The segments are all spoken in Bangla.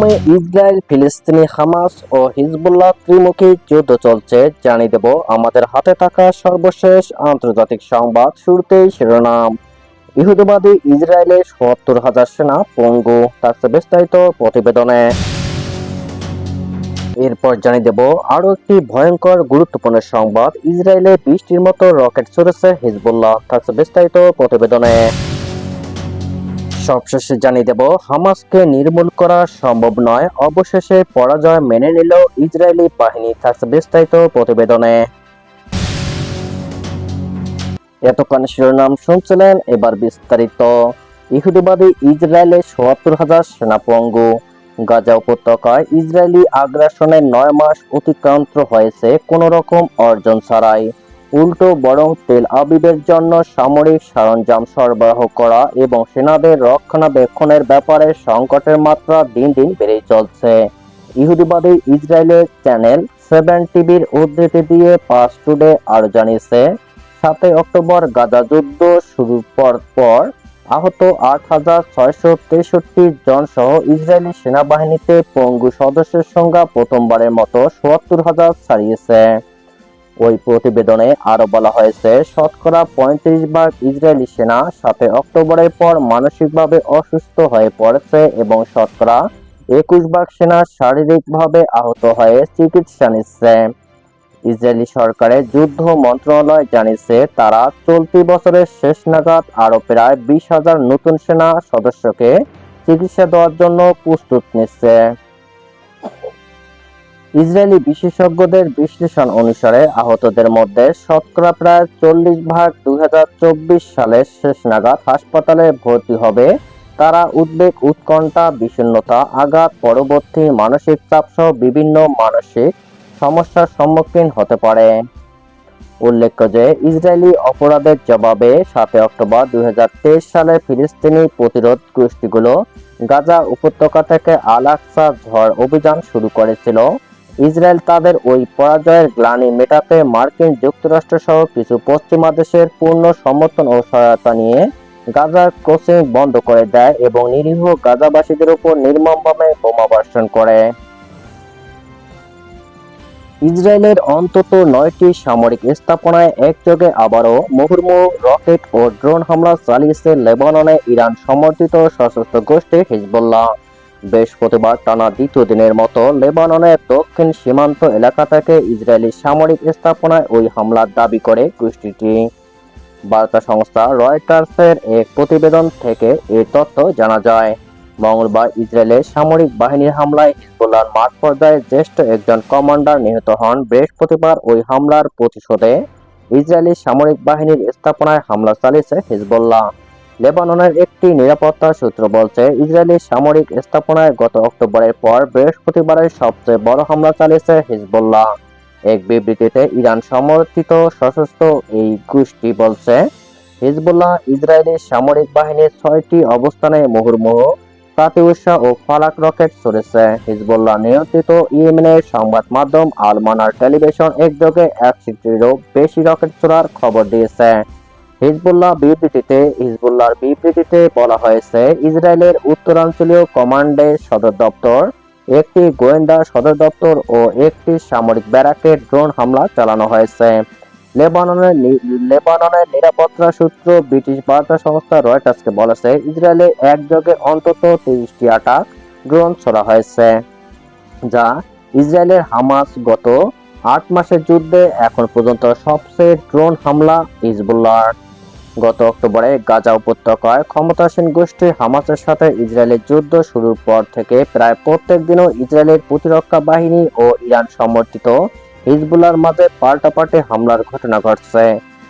মে ইসরায়েল, ফিলিস্তিনি হামাস ও হিজবুল্লাহ ত্রিমুখী যুদ্ধ চলছে। জানিয়ে দেব, আমাদের হাতে থাকা সর্বশেষ আন্তর্জাতিক সংবাদ শুরুতেই শিরোনাম। ইহুদিবাদী ইসরায়েলের সত্তর হাজার সেনা পঙ্গু থাকছে বিস্তারিত প্রতিবেদনে। এরপর জানিয়ে দেব আরও একটি ভয়ঙ্কর গুরুত্বপূর্ণ সংবাদ, ইসরায়েলে বৃষ্টির মতো রকেট ছড়েছে হিজবুল্লাহ থাকছে বিস্তারিত প্রতিবেদনে। সবশেষে জানিয়ে দেব, হামাসকে নির্মূল করা সম্ভব নয়। অবশেষে পরাজয় মেনে নিল ইসরায়েলি বাহিনী, থাকছে বিস্তারিত প্রতিবেদনে। এতক্ষণ শিরোনাম শুনছিলেন, এবার বিস্তারিত। ইহুদিবাদী ইসরায়েলে সোয়াত্তর হাজার সেনা পঙ্গু গাজা উপত্যকায় ইসরায়েলি আগ্রাসনের নয় মাস অতিক্রান্ত হয়েছে, কোনো রকম অর্জন ছাড়াই। উল্টো বরং তেল আবিবের জন্য সামরিক সরঞ্জাম সরবরাহ করা এবং সেনাদের রক্ষণাবেক্ষণের ব্যাপারে সংকটের মাত্রা দিন দিন বেড়েই চলছে। ইহুদিবাদী ইসরায়েলের চ্যানেল সেভেন টিভির উদ্ধৃতি দিয়ে পাঁচ টুডে আরও জানিয়েছে, সাতই অক্টোবর গাজা যুদ্ধ শুরুর পর পর আহত আট হাজার ছয়শো তেষট্টি জন সহ ইসরায়েলি সেনাবাহিনীতে পঙ্গু সদস্যের সংখ্যা প্রথমবারের মতো সোয়াত্তর হাজার ছাড়িয়েছে। ওই প্রতিবেদনে আরও বলা হয়েছে, শতকরা পঁয়ত্রিশ ভাগ ইসরায়েলি সেনা সাতই অক্টোবরের পর মানসিকভাবে অসুস্থ হয়ে পড়েছে এবং শতকরা একুশ ভাগ সেনা শারীরিকভাবে আহত হয়ে চিকিৎসা নিচ্ছে। ইসরায়েলি সরকারের যুদ্ধ মন্ত্রণালয় জানিয়েছে, তারা চলতি বছরের শেষ নাগাদ আরও প্রায় বিশ হাজার নতুন সেনা সদস্যকে চিকিৎসা দেওয়ার জন্য প্রস্তুত নিচ্ছে। ইসরায়েলি বিশেষজ্ঞদের বিশ্লেষণ অনুসারে আহতদের মধ্যে শতকরা প্রায় চল্লিশ ভাগ দু হাজার চব্বিশ সালের শেষ নাগাদ হাসপাতালে ভর্তি হবে। তারা উদ্বেগ, উৎকণ্ঠা, বিষণ্ণতা, আঘাত, পরবর্তী মানসিক চাপ সহ বিভিন্ন মানসিক সমস্যার সম্মুখীন হতে পারে। উল্লেখ্য যে, ইসরায়েলি অপরাধের জবাবে সাতই অক্টোবর দু হাজার তেইশ সালে ফিলিস্তিনি প্রতিরোধ গোষ্ঠীগুলো গাজা উপত্যকা থেকে আল আকসা ঝড় অভিযান শুরু করেছিল। ইসরায়েল তাদের ওই পরাজয়ের গ্লানি মেটাতে মার্কিন যুক্তরাষ্ট্র সহ কিছু পশ্চিমা দেশের পূর্ণ সমর্থন ও সহায়তা নিয়ে গাজার ক্রসিং বন্ধ করে দেয় এবং নিরীহ গাজাবাসীদের উপর নির্মমভাবে বোমাবর্ষণ করে। ইসরায়েলের অন্তত নয়টি সামরিক স্থাপনায় একযোগে আবারও মুহুর্মুহু রকেট ও ড্রোন হামলা চালিয়েছে লেবাননে ইরান সমর্থিত সশস্ত্র গোষ্ঠী হিজবুল্লাহ। বৃহস্পতিবার টানা দ্বিতীয় দিনের মতো লেবাননের দক্ষিণ সীমান্ত এলাকা থেকে ইসরায়েলি সামরিক স্থাপনায় ওই হামলার দাবি করে গোষ্ঠীটি। বার্তা সংস্থা রয়টার্সের এক প্রতিবেদন থেকে এই তথ্য জানা যায়, মঙ্গলবার ইসরায়েলের সামরিক বাহিনীর হামলায় হিজবুল্লাহর মাঠ পর্যায়ে জ্যেষ্ঠ একজন কমান্ডার নিহত হন। বৃহস্পতিবার ওই হামলার প্রতিশোধে ইসরায়েলি সামরিক বাহিনীর স্থাপনায় হামলা চালিয়েছে হিজবুল্লাহ। লেবাননের একটি নিরাপত্তা সূত্র বলছে, ইসরায়েলি সামরিক স্থাপনায় গত অক্টোবরের পর বৃহস্পতিবারের সবচেয়ে বড় হামলা চালিয়েছে হিজবুল্লাহ। এক বিবৃতিতে ইরান সমর্থিত সশস্ত্র এই গোষ্ঠী বলছে, হিজবুল্লাহ ইসরায়েলি সামরিক বাহিনীর ছয়টি অবস্থানে মুহুর্মুহু কাতিউসা ও ফালাক রকেট ছড়েছে। হিজবুল্লাহ নিয়ন্ত্রিত ইয়েমেনের সংবাদ মাধ্যম আল মানার টেলিভিশন একযোগে একশিটিরও বেশি রকেট ছোড়ার খবর দিয়েছে। হিজবুল্লাহ বিবৃতিতে, হিজবুল্লাহর বিবৃতিতে বলা হয়েছে, ইসরায়েলের উত্তরাঞ্চলীয় কমান্ডের সদর দপ্তর, একটি গোয়েন্দা সদর দপ্তর ও একটি সামরিক ব্যারাকে ড্রোন হামলা চালানো হয়েছে। লেবাননের লেবাননের নিরাপত্তা সূত্র ব্রিটিশ বার্তা সংস্থা রয়টার্সকে বলেছে, ইসরায়েলে একযোগে অন্তত তিরিশটি আটাক ড্রোন ছোড়া হয়েছে, যা ইসরায়েলের হামাস গত আট মাসের যুদ্ধে এখন পর্যন্ত সবচেয়ে ড্রোন হামলা হিজবুল্লাহর গত অক্টোবরে গাজা উপত্যকায় ক্ষমতাসীন গোষ্ঠী হামাসের সাথে ইসরায়েলের যুদ্ধ শুরুর পর থেকে প্রায় প্রত্যেক দিনও ইসরায়েলের প্রতিরক্ষা বাহিনী ও ইরান সমর্থিত হিজবুল্লাহর মাঝে পাল্টাপাল্টি হামলার ঘটনা ঘটছে।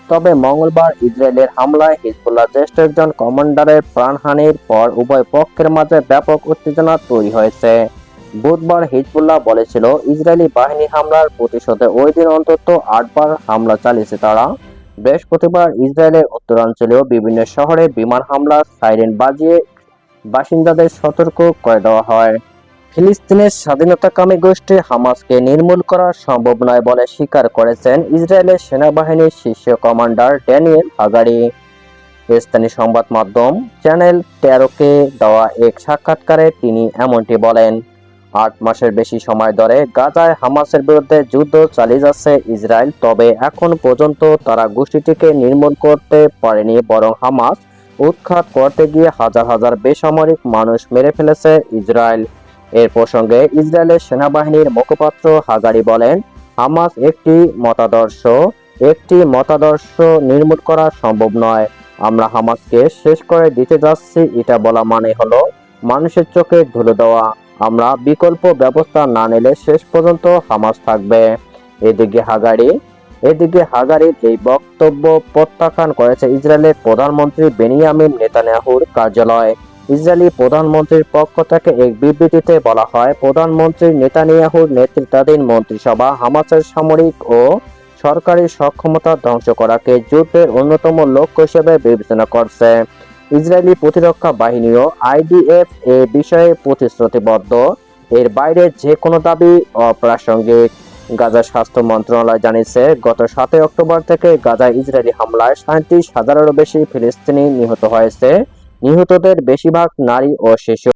তবে মঙ্গলবার ইসরায়েলের হামলায় হিজবুল্লাহ জ্যেষ্ঠ একজন কমান্ডারের প্রাণহানির পর উভয় পক্ষের মাঝে ব্যাপক উত্তেজনা তৈরি হয়েছে। বুধবার হিজবুল্লাহ বলেছিল, ইসরায়েলি বাহিনী হামলার প্রতিশোধে ওই দিন অন্তত আটবার হামলা চালিয়েছে তারা। বৃহস্পতিবার ইসরায়েলের উত্তরাঞ্চলীয় বিভিন্ন শহরে বিমান হামলা সাইরেন বাজিয়ে বাসিন্দাদের সতর্ক করে দেওয়া হয়। ফিলিস্তিনের স্বাধীনতাকামী গোষ্ঠী হামাসকে নির্মূল করা সম্ভব নয় বলে স্বীকার করেছেন ইসরায়েলের সেনাবাহিনীর শীর্ষ কমান্ডার ড্যানিয়েল হাগারি স্থানীয় সংবাদ মাধ্যম চ্যানেল তেরোকে দেওয়া এক সাক্ষাৎকারে তিনি এমনটি বলেন। আট মাসের বেশি সময় ধরে গাজায় হামাসের বিরুদ্ধে যুদ্ধ চালিয়ে যাচ্ছে ইসরায়েল, তবে এখন পর্যন্ত তারা গোষ্ঠীটিকে নির্মূল করতে পারেনি, বরং হামাস উৎখাত করতে গিয়ে হাজার হাজার বেসামরিক মানুষ মেরে ফেলেছে ইসরায়েল। এর প্রসঙ্গে ইসরায়েলের সেনাবাহিনীর মুখপাত্র হাগারি বলেন, হামাস একটি মতাদর্শ একটি মতাদর্শ নির্মূল করা সম্ভব নয়। আমরা হামাসকে শেষ করে দিতে যাচ্ছি, এটা বলা মানে হলো মানুষের চোখে ধুলো দেওয়া। আমরা বিকল্প ব্যবস্থা না নিলে শেষ পর্যন্ত হামাস থাকবে। এদিকে হাগারি এদিকে হাগারির এই বক্তব্য প্রত্যাখ্যান করেছে ইসরায়েলের প্রধানমন্ত্রী বেনিয়ামিন নেতানিয়াহুর কার্যালয়। ইসরায়েলি প্রধানমন্ত্রীর পক্ষ থেকে এক বিবৃতিতে বলা হয়, প্রধানমন্ত্রী নেতানিয়াহুর নেতৃত্বাধীন মন্ত্রিসভা হামাসের সামরিক ও সরকারি সক্ষমতা ধ্বংস করাকে যুদ্ধের অন্যতম লক্ষ্য হিসেবে বিবেচনা করছে। ইসরায়েলি প্রতিরক্ষা বাহিনীও আইডিএফ এ বিষয়ে প্রতিশ্রুতিবদ্ধ। এর বাইরে যে কোনো দাবি অপ্রাসঙ্গিক। গাজা স্বাস্থ্য মন্ত্রণালয় জানিয়েছে, গত সাতই অক্টোবর থেকে গাজা ইসরায়েলি হামলায় সাঁত্রিশ হাজারেরও বেশি ফিলিস্তিনি নিহত হয়েছে। নিহতদের বেশিরভাগ নারী ও শিশু।